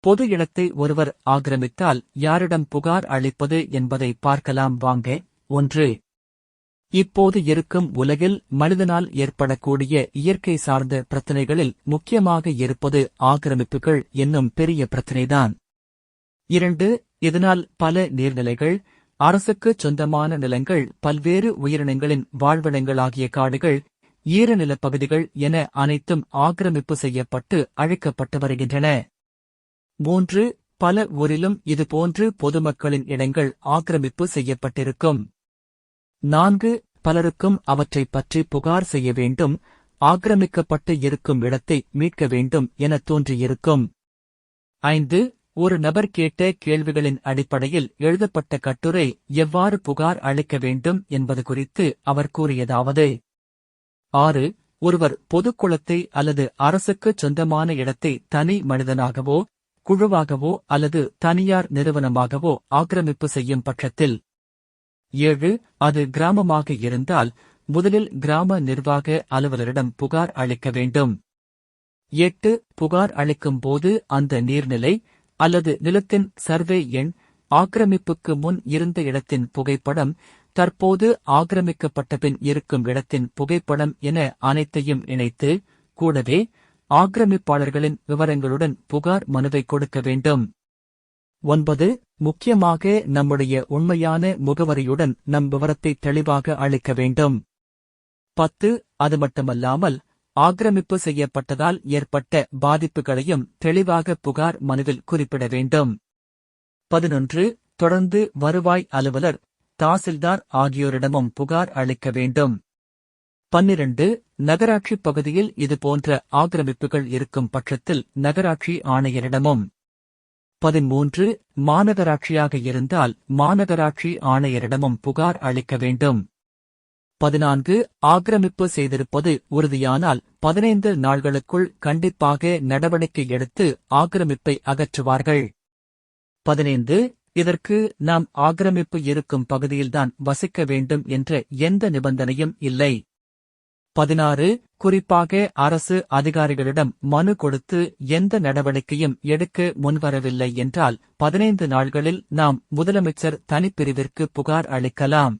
பொது இடத்தை ஒருவர் ஆக்கிரமித்தால் யாரிடம் புகார் அளிப்பது என்பதை பார்க்கலாம் வாங்க. ஒன்று. இப்போது இருக்கும் உலகில் மனிதனால் ஏற்படக்கூடிய இயற்கை சார்ந்த பிரச்சினைகளில் முக்கியமாக இருப்பது ஆக்கிரமிப்புகள் என்னும் பெரிய பிரச்சினைதான். இரண்டு. இதனால் பல நீர்நிலைகள் அரசுக்குச் சொந்தமான நிலங்கள் பல்வேறு உயிரினங்களின் வாழ்விடங்களாகிய காடுகள் ஈரநிலப்பகுதிகள் என அனைத்தும் ஆக்கிரமிப்பு செய்யப்பட்டு அழிக்கப்பட்டு வருகின்றன. மூன்று பல ஊரிலும் இதுபோன்று பொதுமக்களின் இடங்கள் ஆக்கிரமிப்பு செய்யப்பட்டிருக்கும். நான்கு பலருக்கும் அவற்றைப் பற்றி புகார் செய்ய வேண்டும் ஆக்கிரமிக்கப்பட்டு இருக்கும் இடத்தை மீட்க வேண்டும் என தோன்றியிருக்கும். ஐந்து ஒரு நபர் கேட்ட கேள்விகளின் அடிப்படையில் எழுதப்பட்ட கட்டுரை எவ்வாறு புகார் அளிக்க வேண்டும் என்பது குறித்து அவர் கூறியதாவது. ஆறு ஒருவர் பொதுக்குளத்தை அல்லது அரசுக்குச் சொந்தமான இடத்தை தனி மனிதனாகவோ குழுவாகவோ அல்லது தனியார் நிறுவனமாகவோ ஆக்கிரமிப்பு செய்யும் பட்சத்தில். ஏழு அது கிராமமாக இருந்தால் முதலில் கிராம நிர்வாக அலுவலரிடம் புகார் அளிக்க வேண்டும். எட்டு புகார் அளிக்கும் போது அந்த நீர்நிலை அல்லது நிலத்தின் சர்வே எண் ஆக்கிரமிப்புக்கு முன் இருந்த இடத்தின் புகைப்படம் தற்போது ஆக்கிரமிக்கப்பட்டபின் இருக்கும் இடத்தின் புகைப்படம் என அனைத்தையும் இணைத்து கூடவே ஆக்கிரமிப்பாளர்களின் விவரங்களுடன் புகார் மனுவை கொடுக்க வேண்டும். ஒன்பது முக்கியமாக நம்முடைய உண்மையான முகவரியுடன் நம் விவரத்தை தெளிவாக அளிக்க வேண்டும். பத்து அது மட்டுமல்லாமல் ஆக்கிரமிப்பு செய்யப்பட்டதால் ஏற்பட்ட பாதிப்புகளையும் தெளிவாக புகார் மனுவில் குறிப்பிட வேண்டும். பதினொன்று தொடர்ந்து வருவாய் அலுவலர் தாசில்தார் ஆகியோரிடமும் புகார் அளிக்க வேண்டும். பன்னிரண்டு நகராட்சி பகுதியில் இதுபோன்ற ஆக்கிரமிப்புகள் இருக்கும் பட்சத்தில் நகராட்சி ஆணையரிடமும். பதிமூன்று மாநகராட்சியாக இருந்தால் மாநகராட்சி ஆணையரிடமும் புகார் அளிக்க வேண்டும். பதினான்கு ஆக்கிரமிப்பு செய்திருப்பது உறுதியானால் பதினைந்து நாள்களுக்குள் கண்டிப்பாக நடவடிக்கை எடுத்து ஆக்கிரமிப்பை அகற்றுவார்கள். பதினைந்து இதற்கு நாம் ஆக்கிரமிப்பு இருக்கும் பகுதியில்தான் வசிக்க வேண்டும் என்ற எந்த நிபந்தனையும் இல்லை. பதினாறு குறிப்பாக அரசு அதிகாரிகளிடம் மனு கொடுத்து எந்த நடவடிக்கையும் எடுக்க முன்வரவில்லை என்றால் பதினைந்து நாள்களில் நாம் முதலமைச்சர் தனிப்பிரிவிற்கு புகார் அளிக்கலாம்.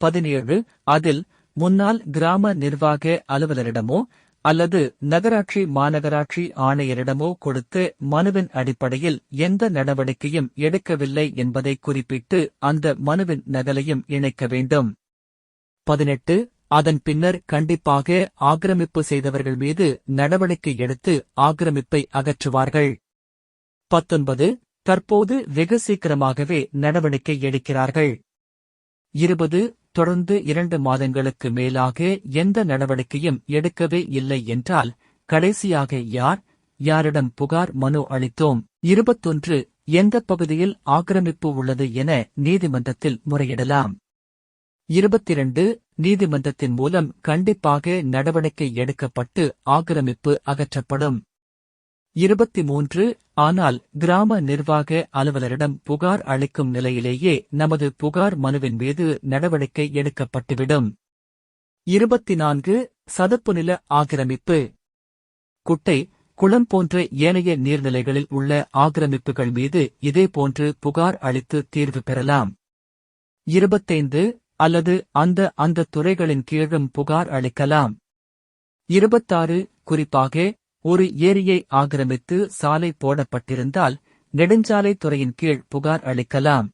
பதினேழு அதில் முன்னாள் கிராம நிர்வாக அலுவலரிடமோ அல்லது நகராட்சி மாநகராட்சி ஆணையரிடமோ கொடுத்து மனுவின் அடிப்படையில் எந்த நடவடிக்கையும் எடுக்கவில்லை என்பதை குறிப்பிட்டு அந்த மனுவின் நகலையும் இணைக்க வேண்டும். பதினெட்டு அதன் பின்னர் கண்டிப்பாக ஆக்கிரமிப்பு செய்தவர்கள் மீது நடவடிக்கை எடுத்து ஆக்கிரமிப்பை அகற்றுவார்கள். பத்தொன்பது தற்போது வெகு சீக்கிரமாகவே நடவடிக்கை எடுக்கிறார்கள். இருபது தொடர்ந்து இரண்டு மாதங்களுக்கு மேலாக எந்த நடவடிக்கையும் எடுக்கவே இல்லை என்றால் கடைசியாக யார் யாரிடம் புகார் மனு அளித்தோம். இருபத்தொன்று எந்த பகுதியில் ஆக்கிரமிப்பு உள்ளது என நீதிமன்றத்தில் முறையிடலாம். இருபத்திரண்டு நீதிமன்றத்தின் மூலம் கண்டிப்பாக நடவடிக்கை எடுக்கப்பட்டு ஆக்கிரமிப்பு அகற்றப்படும். இருபத்தி மூன்று ஆனால் கிராம நிர்வாக அலுவலரிடம் புகார் அளிக்கும் நிலையிலேயே நமது புகார் மனுவின் மீது நடவடிக்கை எடுக்கப்பட்டுவிடும். இருபத்தி நான்கு சதுப்பு நில ஆக்கிரமிப்பு. குட்டை குளம் போன்ற ஏனைய நீர்நிலைகளில் உள்ள ஆக்கிரமிப்புகள் மீது இதேபோன்று புகார் அளித்து தீர்வு பெறலாம். இருபத்தைந்து அல்லது அந்த அந்த துறைகளின் கீழும் புகார் அளிக்கலாம். இருபத்தாறு குறிப்பாக ஒரு ஏரியை ஆக்கிரமித்து சாலை போடப்பட்டிருந்தால் நெடுஞ்சாலைத் துறையின் கீழ் புகார் அளிக்கலாம்.